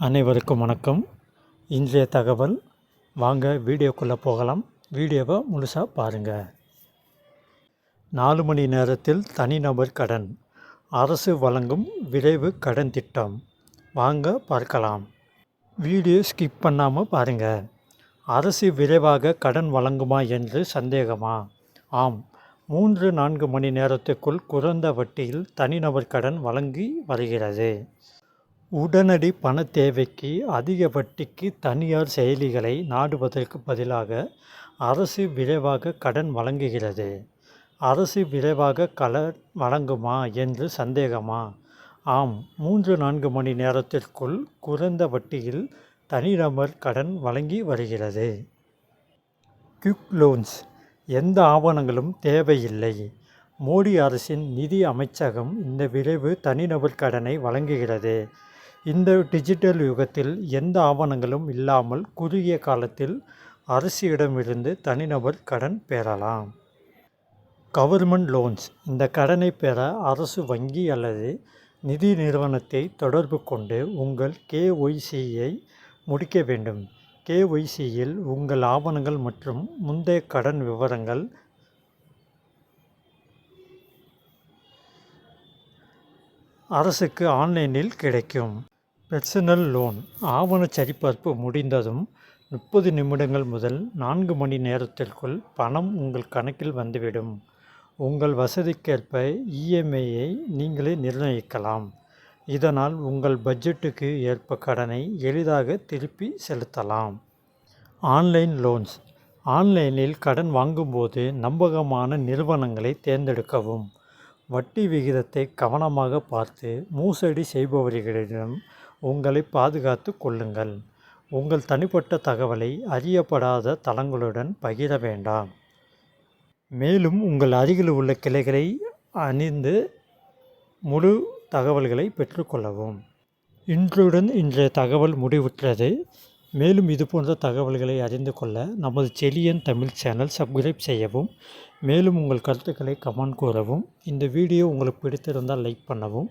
அனைவருக்கும் வணக்கம். இன்றைய தகவல் வாங்க வீடியோக்குள்ளே போகலாம். வீடியோவை முழுசாக பாருங்கள் நாலு மணி நேரத்தில் தனிநபர் கடன். அரசு வழங்கும் விரைவு கடன் திட்டம். வாங்க பார்க்கலாம். வீடியோ ஸ்கிப் பண்ணாமல் பாருங்கள் அரசு விரைவாக கடன் வழங்குமா என்று சந்தேகமா? ஆம். மூன்று நான்கு மணி நேரத்துக்குள் குறைந்த வட்டியில் தனிநபர் கடன் வழங்கி வருகிறது. உடனடி பண தேவைக்கு அதிக வட்டிக்கு தனியார் செயலிகளை நாடுவதற்கு பதிலாக அரசு விரைவாக கடன் வழங்குகிறது. அரசு விரைவாக கடன் வழங்குமா என்று சந்தேகமா? ஆம் மூன்று நான்கு மணி நேரத்திற்குள் குறைந்த வட்டியில் தனிநபர் கடன் வழங்கி வருகிறது. Quick loans. எந்த ஆவணங்களும் தேவையில்லை. மோடி அரசின் நிதி அமைச்சகம் இந்த விரைவு தனிநபர் கடனை வழங்குகிறது. இந்த டிஜிட்டல் யுகத்தில் எந்த ஆவணங்களும் இல்லாமல் குறுகிய காலத்தில் அரசிடமிருந்து தனிநபர் கடன் பெறலாம். கவர்மெண்ட் லோன்ஸ் இந்த கடனை பெற அரசு வங்கி அல்லது நிதி நிறுவனத்தை தொடர்பு கொண்டு உங்கள் கேஒய்சியை முடிக்க வேண்டும். கேஒய்சியில் உங்கள் ஆவணங்கள் மற்றும் முந்தைய கடன் விவரங்கள் அரசுக்கு ஆன்லைனில் கிடைக்கும். Personal loan. ஆவண சரிபார்ப்பு முடிந்ததும் முப்பது நிமிடங்கள் முதல் நான்கு மணி நேரத்திற்குள் பணம் உங்கள் கணக்கில் வந்துவிடும். உங்கள் வசதிக்கேற்ப இஎம்ஐயை நீங்களே நிர்ணயிக்கலாம். இதனால் உங்கள் பட்ஜெட்டுக்கு ஏற்ப கடனை எளிதாக திருப்பி செலுத்தலாம். Online loans. ஆன்லைனில் கடன் வாங்கும்போது நம்பகமான நிறுவனங்களை தேர்ந்தெடுக்கவும் வட்டி விகிதத்தை கவனமாக பார்த்து மோசடி செய்பவர்களிடம் உங்களை பாதுகாத்து கொள்ளுங்கள். உங்கள் தனிப்பட்ட தகவலை அறியப்படாத தளங்களுடன் பகிர வேண்டாம். மேலும் உங்கள் அருகில் உள்ள கிளைகளை அணிந்து முழு தகவல்களை பெற்றுக்கொள்ளவும் இன்றுடன் இன்றைய தகவல் முடிவுற்றது. மேலும் இது போன்ற தகவல்களை அறிந்து கொள்ள நமது செலியன் தமிழ் சேனல் சப்ஸ்கிரைப் செய்யவும் மேலும் உங்கள் கருத்துக்களை கமெண்ட் கூறவும். இந்த வீடியோ உங்களுக்கு பிடித்திருந்தால் லைக் பண்ணவும்